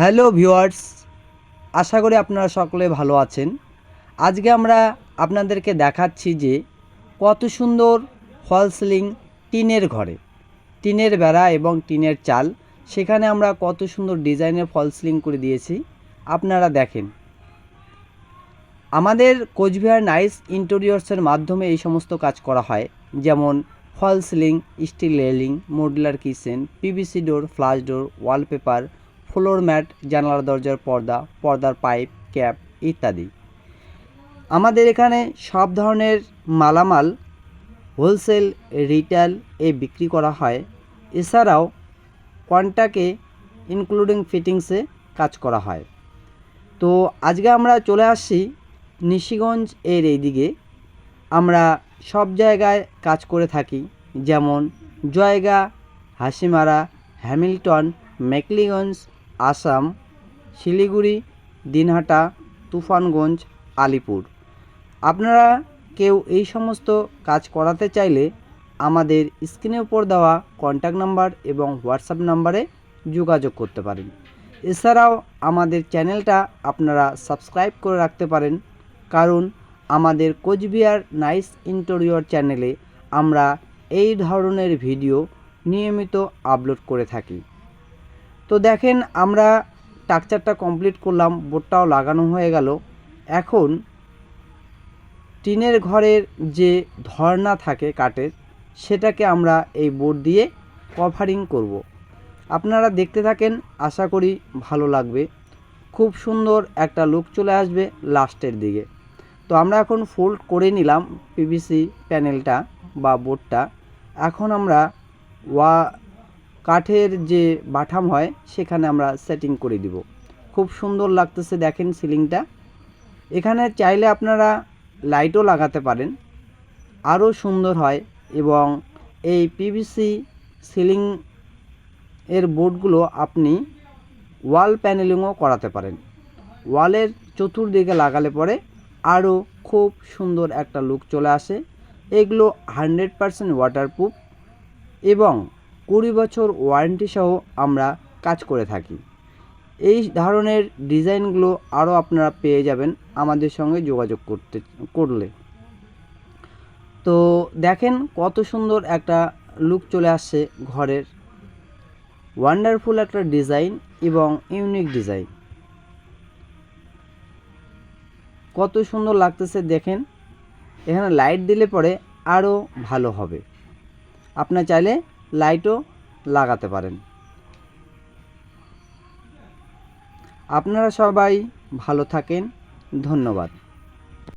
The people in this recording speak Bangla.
হ্যালো ভিউয়ার্স, আশা করি আপনারা সকলে ভালো আছেন। আজকে আমরা আপনাদেরকে দেখাচ্ছি যে কত সুন্দর ফল সিলিং টিনের ঘরে, টিনের বেড়া এবং টিনের চাল। সেখানে আমরা কত সুন্দর ডিজাইনের ফল সিলিং করে দিয়েছি, আপনারা দেখেন। আমাদের কোচবিহার নাইস ইন্টেরিয়র্সের মাধ্যমে এই সমস্ত কাজ করা হয়, যেমন false ceiling steel railing, modular kitchen, PVC door, flush door, wallpaper floor mat, জানালার দরজার পর্দা, পর্দার পাইপ, ক্যাপ ইত্যাদি। আমাদের এখানে সব ধরনের মালামাল হোলসেল, রিটেল এ বিক্রি করা হয়। এছাড়াও কন্টাকে ইনক্লুডিং ফিটিংসে কাজ করা হয়। তো আজকে আমরা চলে আসছি নিশিগঞ্জ এর এইদিকে। আমরা সব জায়গায় কাজ করে থাকি, যেমন জয়গা, হাসিমারা, হ্যামিল্টন, মেকলিগঞ্জ আসাম, শিলিগুড়ি, দিনহাটা, তুফানগঞ্জ, আলিপুর। আপনারা কেউ এই সমস্ত কাজ করাতে চাইলে আমাদের স্ক্রিনের উপর দেওয়া কন্ট্যাক্ট নাম্বার এবং হোয়াটসঅ্যাপ নাম্বারে যোগাযোগ করতে পারেন। এছাড়াও আমাদের চ্যানেলটা আপনারা সাবস্ক্রাইব করে রাখতে পারেন, কারণ আমাদের কোচবিহার নাইস ইন্টেরিয়র চ্যানেলে আমরা এই ধরনের ভিডিও নিয়মিত আপলোড করে থাকি। তো দেখেন, আমরা স্ট্রাকচারটা কমপ্লিট করলাম, বোর্ডটাও লাগানো হয়ে গেল। এখন টিনের ঘরের যে ধর্না থাকে কাঠের, সেটাকে আমরা এই বোর্ড দিয়ে কভারিং করব। আপনারা দেখতে থাকেন, আশা করি ভালো লাগবে। খুব সুন্দর একটা লুক চলে আসবে লাস্টের দিকে। তো আমরা এখন ফোল্ড করে নিলাম পিভিসি প্যানেলটা বা বোর্ডটা। এখন আমরা ওয়া কাঠের যে বাঠাম হয়, সেখানে আমরা সেটিং করে দিব। খুব সুন্দর লাগতেছে দেখেন সিলিংটা। এখানে চাইলে আপনারা লাইটও লাগাতে পারেন। আরও সুন্দর হয় এবং এই পিভিসি সিলিং এর বোর্ডগুলো আপনি ওয়াল প্যানেলিংও করাতে পারেন। ওয়ালের চতুর্দিকে লাগালে পরে আরও খুব সুন্দর একটা লুক চলে আসে। এগুলো হান্ড্রেড পারসেন্ট ওয়াটারপ্রুফ এবং কুড়ি বছর ওয়ারেন্টি সহ আমরা কাজ করে থাকি। এই ধরনের ডিজাইনগুলো আরও আপনারা পেয়ে যাবেন আমাদের সঙ্গে যোগাযোগ করতে, করলে। তো দেখেন কত সুন্দর একটা লুক চলে আসছে ঘরের। ওয়ান্ডারফুল একটা ডিজাইন এবং ইউনিক ডিজাইন কত সুন্দর লাগতেছে দেখেন। এখানে লাইট দিলে পরে আরও ভালো হবে। আপনার চাইলে লাইটও লাগাতে পারেন। আপনারা সবাই ভালো থাকেন। ধন্যবাদ।